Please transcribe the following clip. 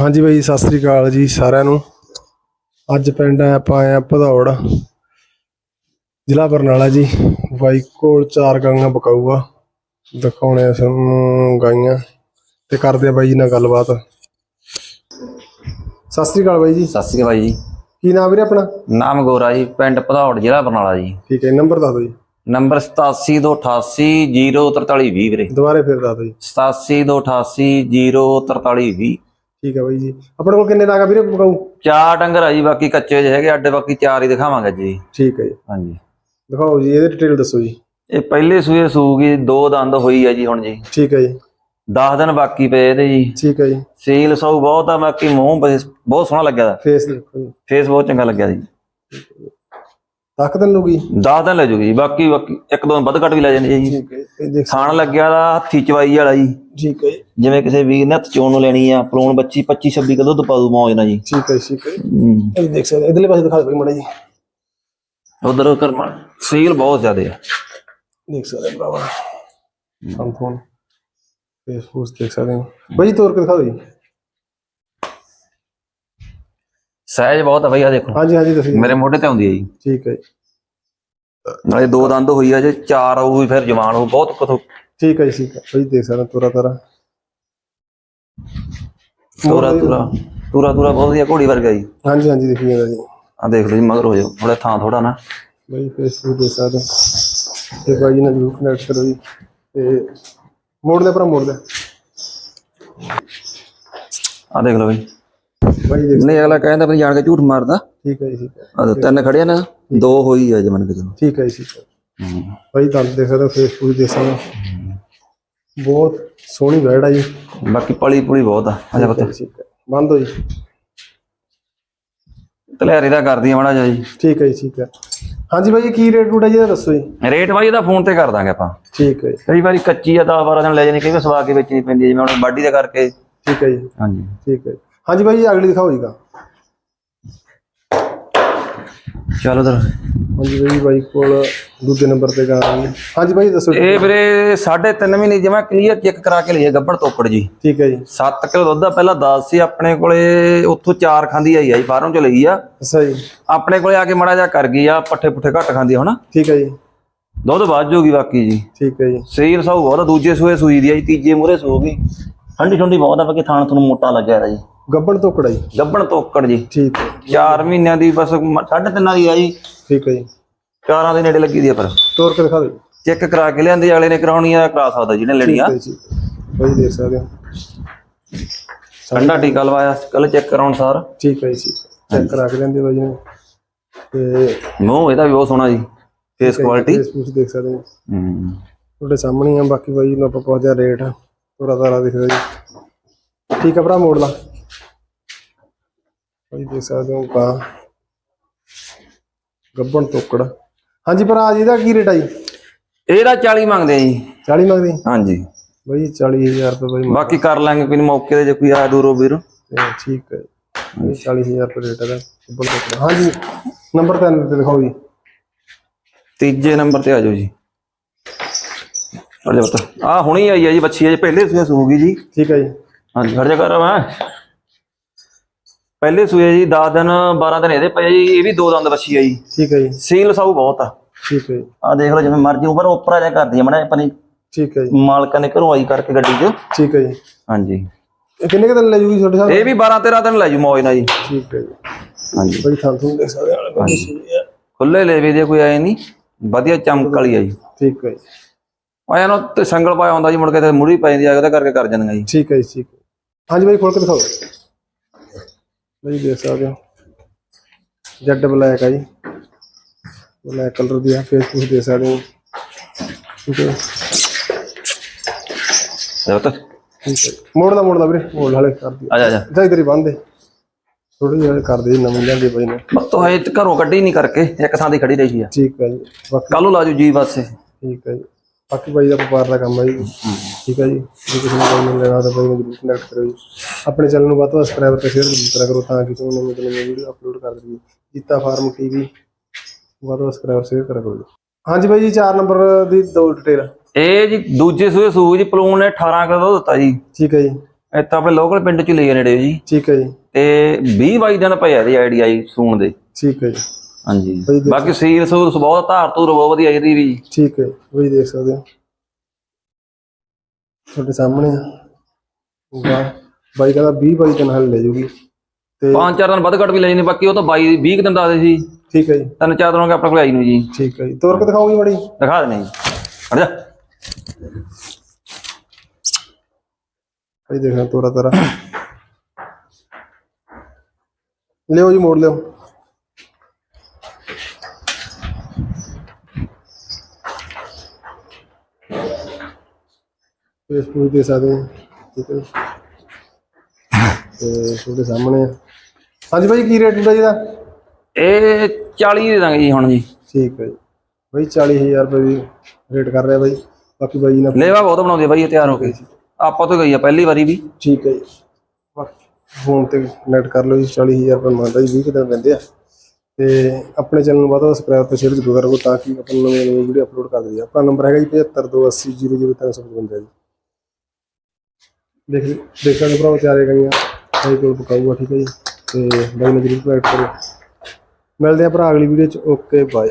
ਹਾਂਜੀ ਬਾਈ ਸਤਿ ਸ੍ਰੀ ਅਕਾਲ ਜੀ ਸਾਰਿਆਂ ਨੂੰ। ਅੱਜ ਪਿੰਡ ਆਪਾਂ ਆਏ ਆ ਭਦੌੜ। ਜ਼ਿਲ੍ਹਾ ਬਰਨਾਲਾ ਜੀ। ਬਾਈ ਕੋਲ ਚਾਰ ਗਾਂਆਂ ਬਕਾਊਆ ਦਿਖਾਉਣੇ ਆ ਸਾਨੂੰ ਗਾਈਆਂ ਤੇ ਕਰਦੇ ਆ ਬਾਈ ਜੀ ਨਾਲ ਗੱਲਬਾਤ। ਸਤਿ ਸ੍ਰੀ ਅਕਾਲ ਬਾਈ ਜੀ। ਸਤਿ ਸ਼੍ਰੀ ਅਕਾਲ ਜੀ। ਕੀ ਨਾਮ ਵੀਰੇ ਆਪਣਾ? ਨਾਮ ਗੋਰਾ ਜੀ ਪਿੰਡ ਭਦੌੜ ਜ਼ਿਲ੍ਹਾ ਬਰਨਾਲਾ ਜੀ। ਠੀਕ ਹੈ ਨੰਬਰ ਦੱਸ ਦਿਓ ਜੀ। ਨੰਬਰ 8728804320 ਵੀਰੇ। ਦੁਬਾਰੇ ਫਿਰ ਦੱਸ ਦਿਓ ਜੀ। 8728804320 ਠੀਕ ਹੈ ਬਾਈ ਜੀ। ਆਪਣੇ ਕੋਲ ਕਿੰਨੇ ਲਾਗਾ ਵੀਰੇ ਬਕਾਊ ਚਾਰ ਡੰਗਰ ਆ ਜੀ ਬਾਕੀ ਕੱਚੇ ਜਿਹੇ ਹੈਗੇ ਅੱਡੇ ਬਾਕੀ ਚਾਰ ਹੀ ਦਿਖਾਵਾਂਗੇ ਜੀ। ਠੀਕ ਹੈ ਜੀ। ਹਾਂਜੀ। ਦਿਖਾਓ ਜੀ ਇਹਦੇ ਡਿਟੇਲ ਦੱਸੋ ਜੀ। ਇਹ ਪਹਿਲੇ ਸੂਏ ਸੂਗੀ ਦੋ ਦੰਦ ਹੋਈ ਹੈ ਜੀ ਹੁਣ ਜੀ। ਠੀਕ ਹੈ ਜੀ। 10 ਦਿਨ ਬਾਕੀ ਪਏ ਇਹਦੇ ਜੀ। ਠੀਕ ਹੈ ਜੀ। ਸੀਲ ਸੌ ਬਹੁਤ ਆ ਬਾਕੀ ਮੂੰਹ ਬਹੁਤ ਸੋਹਣਾ ਲੱਗਿਆ ਦਾ ਫੇਸ ਦੇਖੋ ਜੀ। ਫੇਸ ਬਹੁਤ ਚੰਗਾ ਲੱਗਿਆ ਜੀ। ਤੱਕ ਦਿਨ ਲੋਗੀ 10 ਦਿਨ ਲੈ ਜੂਗੀ ਬਾਕੀ ਬਾਕੀ ਇੱਕ ਦੋ ਵੱਧ ਘੱਟ ਵੀ ਲੈ ਜਾਂਦੇ ਜੀ। ਠੀਕ ਹੈ ਇਹ ਦੇਖ ਖਾਣ ਲੱਗਿਆ ਦਾ ਹੱਥੀ ਚਵਾਈ ਵਾਲਾ ਜੀ। ਠੀਕ ਹੈ ਜੀ। ਜਿਵੇਂ ਕਿਸੇ ਵੀਰ ਨੇ ਹੱਥ ਚੋਣ ਨੂੰ ਲੈਣੀ ਆ ਪਲੋਣ ਬੱਚੀ 25 26 ਕਿਲੋ ਦੁੱਧ ਪਾ ਦੂ ਮੌਜ ਨਾਲ ਜੀ। ਠੀਕ ਹੈ ਜੀ, ਠੀਕ ਹੈ ਇਹ ਦੇਖ ਸਕਦੇ ਇਧਰਲੇ ਪਾਸੇ ਦਿਖਾ ਦਿਓ ਮੜਾ ਜੀ ਉਧਰ ਕਰਮਾ ਸੀਲ ਬਹੁਤ ਜ਼ਿਆਦੇ ਆ। ਦੇਖ ਸਕਦੇ ਹੋ ਭਰਾਵਾ। ਫੋਨ ਫੇਸਬੁੱਕ ਦੇਖ ਸਕਦੇ ਹੋ। ਬਾਈ ਤੋਰ ਕੇ ਦਿਖਾ ਦਿਓ ਜੀ। ਸਾਈਜ਼ ਬਹੁਤ ਆ ਬਈ ਆ ਦੇਖੋ। ਹਾਂਜੀ ਹਾਂਜੀ ਜੀ। ਮੇਰੇ ਮੋਢੇ ਤੇ ਆਉਂਦੀ ਹੈ ਜੀ। ਠੀਕ ਹੈ ਜੀ, ਨਾਲੇ ਦੋ ਦੰਦ ਹੋਈ ਆ ਜੇ ਚਾਰ ਆਊਗੀ ਫਿਰ ਜਵਾਨ ਹੋ ਬਹੁਤ ਕੁਥ ਠੀਕ ਹੈ ਜੀ, ਠੀਕ ਹੈ। ਬਾਈ ਦੇਖ ਸਕਦੇ ਹੋ ਤੋਰਾ। ਤੋਰਾ ਤੋਰਾ ਤੋਰਾ। ਤੋਰਾ ਤੋਰਾ ਬਹੁਤ ਵਧੀਆ ਘੋੜੀ ਵਰਗਾ ਜੀ। ਹਾਂਜੀ ਹਾਂਜੀ ਦੇਖੀ ਜਾਂਦਾ ਜੀ। ਆ ਦੇਖ ਲਓ ਜੀ ਮਗਰ ਹੋ ਜਾਓ। ਥੋੜਾ ਥਾਂ ਥੋੜਾ ਨਾ। ਬਾਈ ਫੇਸਬੁੱਕ ਦੇਖ ਸਕਦੇ ਹੋ। ਤੇ ਬਾਈ ਨਾਲ ਜਰੂਰ ਕਨੈਕਟ ਕਰੋ ਜੀ। ਤੇ ਮੋੜ ਦੇ ਭਰਾ ਮੋੜ ਦੇ। ਆ ਦੇਖ ਲਓ ਬਈ। ਬਾਈ ਦੇਖ ਨਹੀਂ ਅਗਲਾ ਕਹਿੰਦਾ ਵੀ ਜਾਣ ਕੇ ਝੂਠ ਮਾਰਦਾ। ਠੀਕ ਹੈ ਜੀ ਠੀਕ ਹੈ। ਆ ਤਿੰਨ ਖੜਿਆ ਨਾ ਦੋ ਹੋਈ ਆ ਜੇ ਮੰਨ ਕੇ ਚਲੋ। ਠੀਕ ਹੈ ਜੀ ਹੈ। ਹੂੰ। ਬਾਈ ਦੇਖ ਸਕਦੇ ਹੋ ਫੇਸਬੁੱਕ ਦੇਖ ਸਕਦੇ ਹੋ। ਬਹੁਤ ਸੋਹਣੀ ਵੈੜ ਆ ਜੀ। ਬਾਕੀ ਪਲੀ ਪੁਲੀ ਬਹੁਤ ਆ ਅੱਛਾ ਪਤਾ। ਠੀਕ ਹੈ। ਬੰਦ ਹੋ ਜੀ। ਤਲੇਰੀ ਦਾ ਕਰਦੀ ਆ ਮੜਾ ਜਾ ਜੀ। ਠੀਕ ਹੈ ਜੀ ਠੀਕ ਹੈ। ਹਾਂਜੀ ਬਾਈ ਕੀ ਰੇਟ ਰੂਟ ਹੈ ਜੀ ਇਹਦਾ ਦੱਸੋ ਜੀ। ਰੇਟ ਬਾਈ ਇਹਦਾ ਫੋਨ ਤੇ ਕਰ ਦਾਂਗੇ ਆਪਾਂ। ਠੀਕ ਹੈ ਜੀ। ਕਈ ਵਾਰੀ ਕੱਚੀ ਆ 10 12 ਦਿਨ ਲੈ ਜਾਣੀ ਕਈ ਵਾਰ ਸਵਾ ਕੇ ਵੇਚਣੀ ਪੈਂਦੀ ਹੈ ਜਿਵੇਂ ਹੁਣ ਬਾਡੀ ਦਾ ਕਰਕੇ। ਠੀਕ ਹੈ ਜੀ। ਹਾਂਜੀ। ਠੀਕ ਹੈ। ਹਾਂਜੀ ਬਾਈ ਜੀ ਅਗਲੀ ਦਿਖਾਓ ਜੀ ਚਲੋ ਦਰ ਹਾਂਜੀ ਬਾਈ ਬਾਈ ਕੋਲ ਦੂਜੇ ਨੰਬਰ ਤੇ ਗਾ ਗਈ ਹਾਂਜੀ ਬਾਈ ਦੱਸੋ। ਇਹ ਵੀਰੇ 3.5 ਮਹੀਨੇ ਜਿਵੇਂ ਕਲੀਅਰ ਚੈੱਕ ਕਰਾ ਕੇ ਲਈਏ ਗੱਬੜ ਤੋਕੜ ਜੀ। ਠੀਕ ਹੈ ਜੀ। 7 ਕਿਲੋ ਦੁੱਧ ਆ ਪਹਿਲਾਂ 10 ਸੀ ਆਪਣੇ ਕੋਲੇ ਉੱਥੋਂ 4 ਖਾਂਦੀ ਆਈ ਆ ਜੀ ਫਾਰਮ ਚ ਲਈ ਆ। ਅੱਛਾ ਜੀ। ਆਪਣੇ ਕੋਲੇ ਆ ਕੇ ਮੜਾ ਜਾ ਕਰ ਗਈ ਆ ਪੱਠੇ ਪੁੱਠੇ ਘੱਟ ਖਾਂਦੀ ਹੁਣ। ਠੀਕ ਹੈ ਜੀ। ਦੁੱਧ ਵੱਧ ਜੂਗੀ ਬਾਕੀ ਜੀ। ਠੀਕ ਹੈ ਜੀ। ਸਰੀਰ ਸੌ ਬਹੁਤ ਦੂਜੇ ਸੂਏ ਸੂਈ ਦੀ ਆ ਜੀ ਤੀਜੇ ਮੂਰੇ ਸੂਗੀ। ਠੰਡੀ ਠੰਡੀ ਬਹੁਤ ਆ ਬਾਕੀ ਥਾਣ ਤੁਹਾਨੂੰ ਮੋਟਾ ਲੱਗਿਆ ਜੀ। ਗੱਬਣ ਤੋਕੜਾ ਜੀ ਗੱਬਣ ਤੋਕੜ ਜੀ। ਠੀਕ ਹੈ। 4 ਮਹੀਨਿਆਂ ਦੀ ਬਸ ਮ- ਸਾਢੇ ਤਿੰਨਾਂ ਦੀ ਆ ਜੀ ਠੀਕ ਹੈ ਜੀ। ਚਾਰਾਂ ਦੇ ਨੇੜੇ ਲੱਗੀ ਦੀ ਆ ਪਰ। ਤੋਰ ਕੇ ਦਿਖਾ ਦਿਓ ਜੀ। ਚੈੱਕ ਕਰਾ ਕੇ ਲਿਆਂਦੀ ਅਗਲੇ ਨੇ ਕਰਾਉਣੀ ਆ ਕਰਾ ਸਕਦਾ ਜਿਹਨੇ ਲੈਣੀ ਆ। ਹੈ ਜੀ। ਬਾਈ ਦੇਖ ਸਕਦੇ ਹੋ। ਠੰਡਾ ਟੀਕਾ ਲਵਾਇਆ ਕੱਲ ਚੈੱਕ ਕਰਾਉਣ ਸਾਰ। ਠੀਕ ਹੈ ਜੀ। ਚੈੱਕ ਕਰਾ ਕੇ ਲੈਂਦੇ ਬਾਈ ਨੇ। ਤੇ ਮੂੰਹ ਇਹਦਾ ਵੀ ਬਹੁਤ ਸੋਹਣਾ ਜੀ। ਫੇਸ ਕੁਆਲਿਟੀ ਫੇਸਬੁੱਕ ਦੇਖ ਸਕਦੇ ਹੋ। ਹੂੰ। ਤੁਹਾਡੇ ਸਾਹਮਣੇ ਹੀ ਆ ਬਾਕੀ ਬਾਈ ਨੂੰ ਆਪਾਂ ਪੁੱਛਦੇ ਆ ਰੇਟ। ਥੋੜਾ ਥੋੜਾ ਦਿਖਦਾ ਜੀ। ਠੀਕ ਆ ਭਰਾ ਮੋੜ ਲਾ। ਬਾਈ ਦੇਖ ਸਕਦੇ ਹੋ ਕਾ ਗੱਬਣ ਤੋਕੜ। ਹਾਂਜੀ ਭਰਾ ਜੀ ਦਾ ਕੀ ਰੇਟ ਆ ਜੀ? ਇਹਦਾ 40 ਮੰਗਦੇ ਆ ਜੀ। 40 ਮੰਗਦੇ ਹਾਂਜੀ। ਬਾਈ 40000 ਰੁਪਏ ਬਾਈ ਮੰਗ- ਬਾਕੀ ਕਰ ਲਾਂਗੇ ਕੋਈ ਮੌਕੇ ਤੇ ਜੇ ਕੋਈ ਆ ਦੂਰੋਂ ਵੀਰ। ਤੇ ਠੀਕ ਹੈ ਬਾਈ 40000 ਰੁਪਏ ਰੇਟ ਹੈ ਗੱਬਣ ਤੋਕੜ। ਹਾਂਜੀ ਨੰਬਰ 3 ਤੇ ਦਿਖਾਓ ਜੀ। ਤੀਜੇ ਨੰਬਰ ਤੇ ਆ ਜਾਓ ਜੀ। ਅਰੇ ਬਤਾ ਆ ਹੁਣੀ ਆਈ ਆ ਜੀ ਬੱਚੀ ਅਜੇ ਪਹਿਲੇ ਸੂਏ ਸੂਗੀ ਜੀ। ਠੀਕ ਹੈ ਜੀ। ਹਾਂਜੀ ਖੜ ਜਾ ਕਰ ਮੈਂ ਪਹਿਲੇ ਸੂਏ ਜੀ 10 ਦਿਨ 12 ਦਿਨ ਇਹਦੇ ਪਏ ਜੀ ਇਹ ਵੀ ਦੋ ਦੰਦ ਬੱਚੀ ਆ ਜੀ। ਠੀਕ ਹੈ ਜੀ। ਸੀਲ ਸਾਊ ਬਹੁਤ ਆ। ਠੀਕ ਹੈ ਆ ਦੇਖ ਲਓ ਜਿਵੇਂ ਮਰਜ਼ੀ ਉੱਪਰ ਉੱਪਰ ਆ ਜਾ ਕਰਦੀ ਆ ਮੜਾ ਆਪਣੀ ਠੀਕ ਹੈ ਜੀ। ਮਾਲਕਾਂ ਨੇ ਘਰੋਂ ਆਈ ਕਰਕੇ ਗੱਡੀ 'ਚ। ਠੀਕ ਹੈ ਜੀ। ਹਾਂਜੀ। ਇਹ ਕਿੰਨੇ ਕੁ ਦਿਨ ਲੈ ਜੂਗੀ ਤੁਹਾਡੇ ਸਾਹ ਇਹ ਵੀ 12 13 ਦਿਨ ਲੈ ਜੂ ਮੌਜ ਨਾਲ ਜੀ। ਠੀਕ ਹੈ ਜੀ। ਹਾਂਜੀ। ਬੜੀ ਥਾਂ ਤੋਂ ਸਕਦੇ ਆਲੇ ਪਾਸੇ ਸੂਈ ਹੈ। ਖੁੱਲੇ ਲੇਵੇ ਦੇ ਕੋਈ ਆਏ ਨਹੀਂ ਵਧੀਆ ਚਮਕ ਵਾਲੀ ਆ ਜੀ। ਠੀਕ ਹੈ ਜੀ। ਆਇਆ ਨੂੰ ਤੇ ਸੰਗਲ ਪਾਇਆ ਹੁੰਦਾ ਜੀ ਮੁੜ ਕੇ ਤੇ ਮੁੜੀ ਪੈ ਜਾਂਦੀ ਆ ਉਹਦਾ ਕਰਕੇ ਕਰ ਜਾਂਦੀਆਂ ਜੀ। ਠੀਕ ਹੈ ਜੀ ਠੀਕ ਹੈ ਹਾਂਜੀ ਬਾਈ ਖੋਲ ਕੇ ਦਿਖਾਓ। ਬਾਈ ਦੇਖ ਸਕਦੇ ਹੋ। ਜੈਡ ਬਲੈਕ ਆ ਜੀ। ਬਲੈਕ ਕਲਰ ਦੀ ਆ ਫੇਸਬੁੱਕ ਦੇਖ ਸਕਦੇ ਹੋ। ਠੀਕ ਹੈ। ਦੇਖੋ ਤਾਂ। ਠੀਕ ਹੈ। ਮੋੜਦਾ ਮੋੜਦਾ ਵੀਰੇ ਮੋੜ ਹਾਲੇ ਕਰ ਦਿਓ। ਆ ਜਾ ਜਾ। ਇਧਰ ਹੀ ਬੰਦੇ ਥੋੜੀ ਜਿਹੀ ਕਰ ਦੇ ਨਵੀਂ ਲਿਆਂਦੀ ਬਾਈ ਨੇ। ਹੈ ਤੇ ਘਰੋਂ ਕੱਢੀ ਨਹੀਂ ਕਰਕੇ ਇੱਕ ਥਾਂ ਦੀ ਖੜੀ ਰਹੀ ਆ। ਠੀਕ ਹੈ ਜੀ। ਕੱਲ ਨੂੰ ਲਾਜੂ ਜੀ ਬਸ। ਠੀਕ ਹੈ ਜੀ। ਬਾਕੀ ਬਾਈ ਦਾ ਵਪਾਰ ਦਾ ਕੰਮ ਹੈ ਜੀ। ਠੀਕ ਹੈ ਜੀ। ਜੇ ਕਿਸੇ ਨੂੰ ਕੋਈ ਲੈਣਾ ਤਾਂ ਬਾਈ ਨੂੰ ਜ਼ਰੂਰ ਕਨੈਕਟ ਕਰੋ ਜੀ। ਆਪਣੇ ਚੈਨਲ ਨੂੰ ਵੱਧ ਤੋਂ ਵੱਧ ਸਬਸਕ੍ਰਾਈਬ ਤੇ ਸ਼ੇਅਰ ਜ਼ਰੂਰ ਕਰਿਆ ਕਰੋ ਤਾਂ ਕਿ ਤੁਹਾਨੂੰ ਨਵੀਂ ਤੋਂ ਨਵੀਂ ਵੀਡੀਓ ਅਪਲੋਡ ਕਰ ਦਈਏ। ਜੀਤਾ ਫਾਰਮ ਟੀਵੀ ਵੱਧ ਤੋਂ ਵੱਧ ਸਬਸਕ੍ਰਾਈਬ ਸ਼ੇਅਰ ਕਰਿਆ ਕਰੋ ਜੀ। ਹਾਂਜੀ ਬਾਈ ਜੀ 4 ਨੰਬਰ ਦੀ ਦੋ ਡਿਟੇਲ ਇਹ ਜੀ ਦੂਜੇ ਸੂਏ ਸੂਗ ਜੀ ਪਲੂਨ ਨੇ 18 ਕਿਲੋ ਦੁੱਧ ਦਿੱਤਾ ਜੀ। ਠੀਕ ਹੈ ਜੀ। ਇੱਥੇ ਆਪਣੇ ਲੋਕਲ ਪਿੰਡ ਚ ਲਈ ਨੇੜੇ ਜੀ। ਠੀਕ ਹੈ ਜੀ। ਤੇ 20 22 ਦਿਨ ਪਏ ਆ ਇਹਦੀ ਆਈਡੀਆਈ ਸੂਣ ਦੇ। ਠੀਕ ਹੈ ਜੀ। ਹਾਂਜੀ। ਬਈ ਦੇਖੋ। ਬਾਕੀ ਸੂਲ ਬਹੁਤ ਧਾਰ ਧੂਰ ਬਹੁਤ ਵਧੀਆ ਇਹਦੀ ਵੀ। ਠੀਕ ਹੈ ਵਹੀ ਦੇਖ ਸਕਦੇ ਹੋ। ਤੁਹਾਡੇ ਸਾਹਮਣੇ ਆ। ਵਾਹ ਬਾਈ ਕਹਿੰਦਾ 20 ਬਾਈ ਦਿਨ ਹਲ ਲੈ ਜੂਗੀ। ਤੇ ਪੰਜ ਚਾਰ ਦਿਨ ਵੱਧ ਘੱਟ ਵੀ ਲੈ ਜਾਂਦੇ ਬਾਕੀ ਉਹ ਤਾਂ 22 20 ਕੁ ਦਿਨ ਦੱਸਦੇ ਸੀ। ਠੀਕ ਹੈ ਜੀ। ਤਿੰਨ ਚਾਰ ਦਿਨ ਗਏ ਆਪਣੇ ਕੋਲ ਆਈ ਨੂੰ ਜੀ। ਠੀਕ ਹੈ ਜੀ। ਤੋਰ ਕੇ ਦਿਖਾਓਗੇ ਬੜੀ ਦਿਖਾ ਦੇਣੇ ਜੀ। ਹਟ ਜਾ। ਭਾਈ ਦੇਖਣਾ ਤੋਰਾ ਤਰਾ। ਲਿਓ ਜੀ ਮੋੜ ਲਿਓ। ਫੇਸਬੁੱਕ ਦੇ ਸਕਦੇ ਹੋ ਠੀਕ ਹੈ। ਜੀ। ਤੇ ਤੁਹਾਡੇ ਸਾਹਮਣੇ ਆ। ਹਾਂਜੀ ਭਾਈ ਕੀ ਰੇਟ ਹੁੰਦਾ ਜੀ ਇਹਦਾ? ਇਹ 40 ਦੇ ਦਾਂਗੇ ਜੀ ਹੁਣ ਜੀ। ਠੀਕ ਹੈ ਜੀ। ਭਾਈ 40000 ਰੁਪਏ ਵੀ ਰੇਟ ਕਰ ਰਿਹਾ ਬਾਈ। ਬਾਕੀ ਬਾਈ ਨਾ ਲੇਵਾ ਬਹੁਤ ਬਣਾਉਂਦੇ ਆ ਬਾਈ ਇਹ ਤਿਆਰ ਹੋ ਕੇ। ਆਪਾਂ ਤੋਂ ਗਈ ਆ ਪਹਿਲੀ ਵਾਰੀ ਵੀ। ਠੀਕ ਹੈ ਜੀ। ਫੋਨ ਤੇ ਨੈਟ ਕਰ ਲਓ ਜੀ 40000 ਰੁਪਏ ਮੰਗਦਾ ਜੀ 20 ਕੁ ਦਿਨ ਰਹਿੰਦੇ ਆ। ਤੇ ਆਪਣੇ ਚੈਨਲ ਨੂੰ ਵੱਧ ਤੋਂ ਸਬਸਕ੍ਰਾਈਬ ਤੇ ਸ਼ੇਅਰ ਜ਼ਰੂਰ ਕਰੋ ਤਾਂ ਕਿ ਆਪਾਂ ਨਵੀਂ ਨਵੀਂ ਵੀਡੀਓ ਅਪਲੋਡ ਕਰ ਦਈਏ ਆਪਣਾ ਨੰਬਰ ਹੈਗਾ ਜੀ 7528000355 ਜੀ। ਦੇਖ ਦੇਖ ਸਕਦੇ ਭਰਾਓ ਤਿਆਰੇ ਗਈਆਂ ਬਾਈ ਕੋਲ ਪਕਾਊਗਾ, ਠੀਕ ਹੈ ਜੀ। ਤੇ ਬਾਈ ਨੂੰ ਜਰੂਰ ਕਨੈਕਟ ਕਰੋ। ਮਿਲਦੇ ਆ ਭਰਾ ਅਗਲੀ ਵੀਡੀਓ ਚ। Okay bye